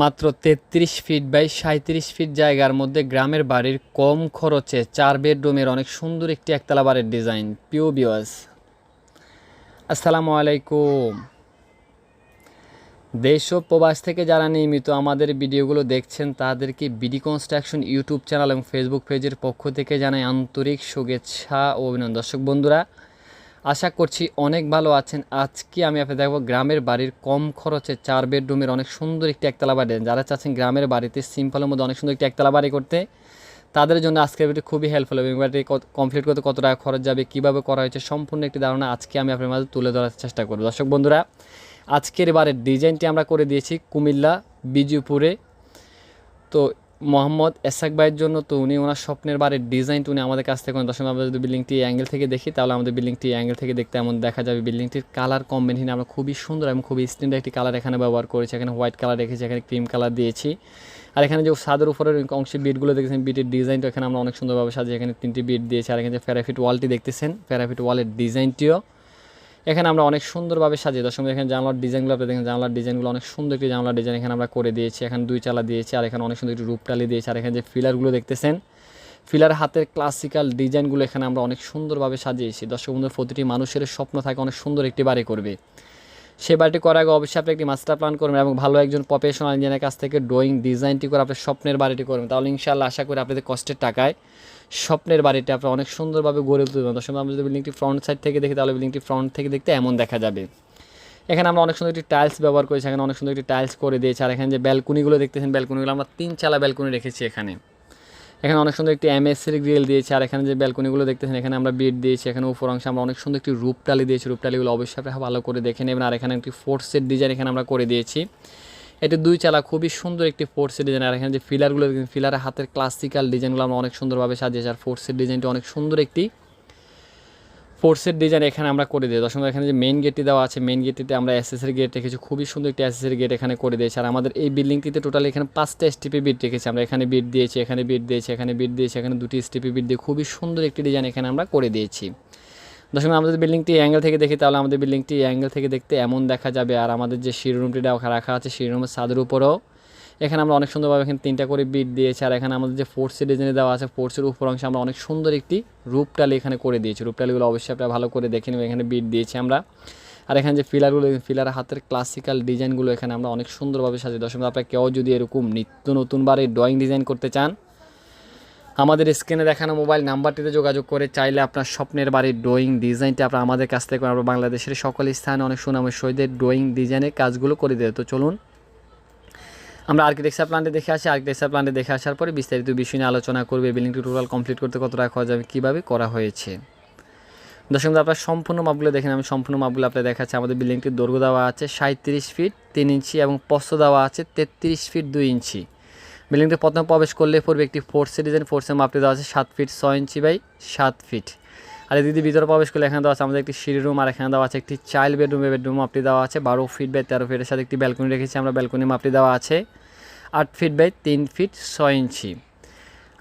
মাত্র তেত্রিশ fit by সাঁত্রিশ ফিট জায়গার মধ্যে গ্রামের বাড়ির কম খরচে চার বেডরুমের অনেক সুন্দর একটি একতলা বাড়ির ডিজাইন। পিও বিওয়াস আসসালামু আলাইকুম। দেশ ও প্রবাস থেকে যারা নিয়মিত আমাদের ভিডিওগুলো দেখছেন, তাদেরকে বিডি কনস্ট্রাকশন ইউটিউব চ্যানেল এবং ফেসবুক পেজের পক্ষ থেকে জানাই আন্তরিক শুভেচ্ছা ও অভিনন্দন। দর্শক বন্ধুরা আশা করছি অনেক ভালো আছেন। আজকে আমি আপনাদের দেখব গ্রামের বাড়ির কম খরচে চার বেডরুমের অনেক সুন্দর একটি একতলা বাড়ি। যারা চাচ্ছেন গ্রামের বাড়িতে সিম্পলের মধ্যে অনেক সুন্দর একটি একতলা বাড়ি করতে, তাদের জন্য আজকের ভিডিও খুবই হেল্পফুল হবে। বাড়িটি কমপ্লিট করতে কত টাকা খরচ যাবে, কীভাবে করা হয়েছে, সম্পূর্ণ একটি ধারণা আজকে আমি আপনার মাঝে তুলে ধরার চেষ্টা করব। দর্শক বন্ধুরা, আজকের বারের ডিজাইনটি আমরা করে দিয়েছি কুমিল্লা, বিজুপুরে। তো মোহাম্মদ এসাক ভাইয়ের জন্য তো উনি ওনার স্বপ্নের বাড়ির ডিজাইন উনি আমাদের কাছ থেকে দর্শক, আমরা যদি বিল্ডিংটি অ্যাঙ্গেল থেকে দেখি, তাহলে আমাদের বিল্ডিংটি অ্যাঙ্গেল থেকে দেখতে এমন দেখা যাবে। বিল্ডিংটির কালার কম্বিনেশন আমরা খুবই সুন্দর এবং খুবই স্ট্যান্ডার্ড একটি কালার এখানে ব্যবহার করেছি। এখানে হোয়াইট কালার রেখেছি, এখানে ক্রিম কালার দিয়েছি। আর এখানে যে সাদের উপরের অংশে বিটগুলো দেখেছেন বিটের ডিজাইনটা এখানে আমরা অনেক সুন্দরভাবে সাজিয়ে এখানে তিনটি বিট দিয়েছি, আর এখানে যে ফেরাফিট ওয়ালটি দেখতেছেন ফেরাফিট ওয়ালের ডিজাইনটিও এখানে আমরা অনেক সুন্দরভাবে সাজিয়ে দর্শক এখানে জানলার ডিজাইনগুলো, আপনি দেখেন জানলার ডিজাইনগুলো অনেক সুন্দর একটি জানলার ডিজাইন এখানে আমরা করে দিয়েছি। এখানে দুই চালা দিয়েছি আর এখানে অনেক সুন্দর একটি রূপটালি দিয়েছি। আর এখানে যে ফিলারগুলো দেখতেছেন, ফিলার হাতের ক্লাসিক্যাল ডিজাইনগুলো এখানে আমরা অনেক সুন্দরভাবে সাজিয়েছি। দর্শক বন্ধুর, প্রতিটি মানুষের স্বপ্ন থাকে অনেক সুন্দর একটি বাড়ি করবে। সে বাড়িটি করার আগে অবশ্যই আপনি একটি মাস্টার প্ল্যান করবেন এবং ভালো একজন প্রফেশনাল ইঞ্জিনিয়ারের কাছ থেকে ড্রয়িং ডিজাইনটি করে আপনার স্বপ্নের বাড়িটি করবেন। তাহলে ইনশাআল্লাহ আশা করি আপনাদের কষ্টের টাকায় স্বপ্নের বাড়িটা আপনার অনেক সুন্দরভাবে গড়ে তুলতে পারবেন দর্শক, আমরা যদি বিল্ডিংটি ফ্রন্ট সাইড থেকে দেখি, তাহলে বিল্ডিংটি ফ্রন্ট থেকে দেখতে এমন দেখা যাবে। এখানে আমরা অনেক সুন্দর একটি টাইলস ব্যবহার করেছি, এখানে অনেক সুন্দর একটি টাইলস করে দিয়েছি। আর এখানে যে ব্যালকনিগুলো দেখতেছেন ব্যালকনিগুলো আমরা তিন চালা ব্যালকনি রেখেছি এখানে। এখানে অনেক সুন্দর একটি এমএসসির গ্রিল দিয়েছি, আর এখানে যে ব্যালকনিগুলো দেখতেছেন, এখানে আমরা বেড দিয়েছি, এখানে উপর অংশে আমরা অনেক সুন্দর একটি রূপটালি দিয়েছি। রূপটালিগুলো অবশ্যই আপনি ভালো করে দেখে নেবেন। আর এখানে একটি ফোর্সের ডিজাইন এখানে আমরা করে দিয়েছি। এটি দুই চালা খুবই সুন্দর একটি ফোর্সের ডিজাইন আর এখানে যে ফিলারগুলো ফিলারের হাতের ক্লাসিক্যাল ডিজাইনগুলো আমরা অনেক সুন্দরভাবে সাজিয়েছি, আর ফোর্সের ডিজাইনটি অনেক সুন্দর একটি ফোর্সের ডিজাইন এখানে আমরা করে দিই দর্শক, এখানে যে মেন গেটটি দেওয়া আছে মেন গেটটিতে আমরা এসএসের গেট রেখেছি, খুবই সুন্দর একটি এসএসের গেট এখানে করে দিয়েছি। আর আমাদের এই বিল্ডিংটিতে টোটাল এখানে পাঁচটা এসটিপি বিট রেখেছি আমরা। এখানে বিট দিয়েছি, এখানে বিট দিয়েছি, এখানে বিট দিয়েছি, এখানে দুটি এসটিপি বিট দিয়ে খুবই সুন্দর একটি ডিজাইন এখানে আমরা করে দিয়েছি। দর্শক আমাদের বিল্ডিংটি অ্যাঙ্গেল থেকে দেখি, তাহলে আমাদের বিল্ডিংটি অ্যাঙ্গেল থেকে দেখতে এমন দেখা যাবে। আর আমাদের যে শিরোরুমটি রাখা আছে শিরোরুমের ছাদের উপরেও। এখানে আমরা অনেক সুন্দরভাবে এখানে তিনটা করে বিট দিয়েছি। আর এখানে আমাদের যে ফোর্সের ডিজাইনে দেওয়া আছে ফোর্সের উপর অংশে আমরা অনেক সুন্দর একটি রূপটালি এখানে করে দিয়েছি। রূপটালিগুলো অবশ্যই আপনারা ভালো করে দেখে নেবেন, এখানে বিট দিয়েছি আমরা। আর এখানে যে ফিলারগুলো ফিলার হাতের ক্লাসিক্যাল ডিজাইনগুলো এখানে আমরা অনেক সুন্দরভাবে সাজিয়ে দর্শক, আপনারা কেউ যদি এরকম নিত্য নতুনবার এই ড্রয়িং ডিজাইন করতে চান আমাদের স্ক্রিনে দেখানো মোবাইল নাম্বারটিতে যোগাযোগ করে চাইলে আপনার স্বপ্নের বাড়ির ড্রয়িং ডিজাইনটি আপনার আমাদের কাছ থেকে আমরা বাংলাদেশের সকল স্থানে অনেক সুনামের সহিতের ড্রয়িং ডিজাইনের কাজগুলো করে দেয় তো চলুন, আমরা আর্কিটেকচার প্ল্যান্টে দেখে আসি। আর্কিটেকচার প্ল্যান্টে দেখে আসার পরে বিস্তারিত বিষয় নিয়ে আলোচনা করবে। বিল্ডিংটি টোটাল কমপ্লিট করতে কত টাকা খরচ হবে, কীভাবে করা হয়েছে? দর্শক আপনার সম্পূর্ণ মাপগুলো দেখেন, আমি সম্পূর্ণ মাপগুলো আপনার দেখাচ্ছি। আমাদের বিল্ডিংটির দৈর্ঘ্য দেওয়া আছে সাঁত্রিশ ফিট তিন ইঞ্চি এবং পস্ত দেওয়া আছে তেত্রিশ ফিট দুই ইঞ্চি। বিল্ডিংটি প্রথমে প্রবেশ করলে পড়বে একটি ফোর্সে ডিজাইন ফোর্সের মাপটি দেওয়া আছে সাত ফিট ছয় ইঞ্চি বাই সাত ফিট আর দিদি ভিতরে প্রবেশ করলে এখানে দেওয়া আছে আমাদের একটি সিঁড়ি রুম আর এখানে দেওয়া আছে একটি চাইল্ড বেডরুম বেডরুম মাপটি দেওয়া আছে বারো ফিট বাই তেরো ফিটের সাথে একটি ব্যালকনি রেখেছি, আমরা ব্যালকনি মাপটি দেওয়া আছে আট ফিট বাই তিন ফিট ছয় ইঞ্চি।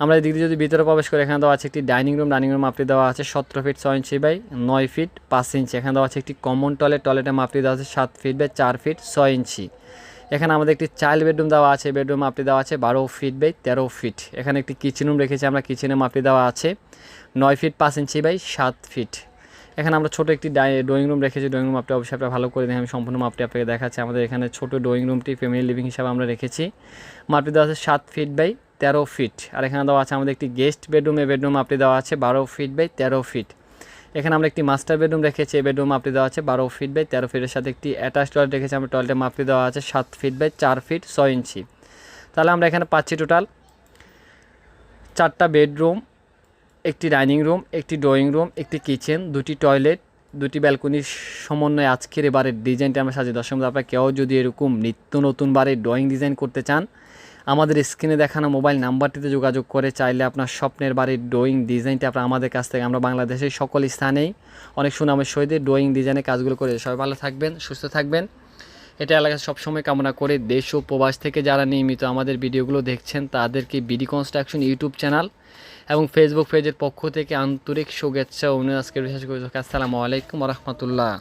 আমরা এদিক দিয়ে যদি ভিতরে প্রবেশ করি, এখানে দেওয়া আছে একটি ডাইনিং রুম ডাইনিং রুম মাপটি দেওয়া আছে সতেরো ফিট ছয় ইঞ্চি বাই নয় ফিট পাঁচ ইঞ্চি। এখানে দেওয়া আছে একটি কমন টয়লেট টয়লেটের মাপটি দেওয়া আছে সাত ফিট বাই চার ফিট ছয় ইঞ্চি। এখানে আমাদের একটি চাইল্ড বেডরুম দেওয়া আছে বেডরুম মাপটি দেওয়া আছে, বারো ফিট বাই তেরো ফিট এখানে একটি কিচেন রুম রেখেছি আমরা কিচেনে মাপটি দেওয়া আছে। নয় ফিট পাঁচ ইঞ্চি বাই সাত ফিট এখানে আমরা ছোটো একটি ড্রয়িং রুম রেখেছি ড্রয়িং রুম আপনি অবশ্যই আপনারা ভালো করে দেখেন, আমি সম্পূর্ণ মাপটি আপনাকে দেখাচ্ছি। আমাদের এখানে ছোটো ড্রয়িং রুমটি ফ্যামিলি লিভিং হিসাবে আমরা রেখেছি। মাপটি দেওয়া আছে সাত ফিট বাই তেরো ফিট আর এখানে দেওয়া আছে আমাদের একটি গেস্ট বেডরুম বেডরুম আপনি দেওয়া আছে, বারো ফিট বাই তেরো ফিট এখানে আমরা একটি মাস্টার বেডরুম রেখেছি, এই বেডরুম আপনি দেওয়া আছে বারো ফিট বাই তেরো ফিটের সাথে একটি অ্যাটাচ টয়লেট রেখেছি, আমরা টয়লেটের মাপটি দেওয়া আছে সাত ফিট বাই চার ফিট ছয় ইঞ্চি। তাহলে আমরা এখানে পাচ্ছি টোটাল চারটা বেডরুম একটি ডাইনিং রুম একটি ড্রয়িং রুম একটি কিচেন দুটি টয়লেট দুটি ব্যালকনির সমন্বয়ে আজকের এবারের ডিজাইনটা আমরা সাজিয়ে দর্শক আপনার কেউ যদি এরকম নিত্য নতুন বারে ড্রয়িং ডিজাইন করতে চান আমাদের স্ক্রিনে দেখানো মোবাইল নাম্বারটিতে যোগাযোগ করে চাইলে আপনার স্বপ্নের বাড়ির ড্রয়িং ডিজাইনটি আপনার আমাদের কাছ থেকে আমরা বাংলাদেশের সকল স্থানেই অনেক সুনামের সহিত ড্রয়িং ডিজাইনের কাজগুলো করে সবাই ভালো থাকবেন, সুস্থ থাকবেন। এটা এলাকায় সবসময় কামনা করে দেশ ও প্রবাস থেকে যারা নিয়মিত আমাদের ভিডিওগুলো দেখছেন, তাদেরকে বিডি কনস্ট্রাকশন ইউটিউব চ্যানেল এবং ফেসবুক পেজের পক্ষ থেকে আন্তরিক শুভেচ্ছা ও আজকের বিশেষ করে আসসালামু আলাইকুম রহমতুল্লাহ।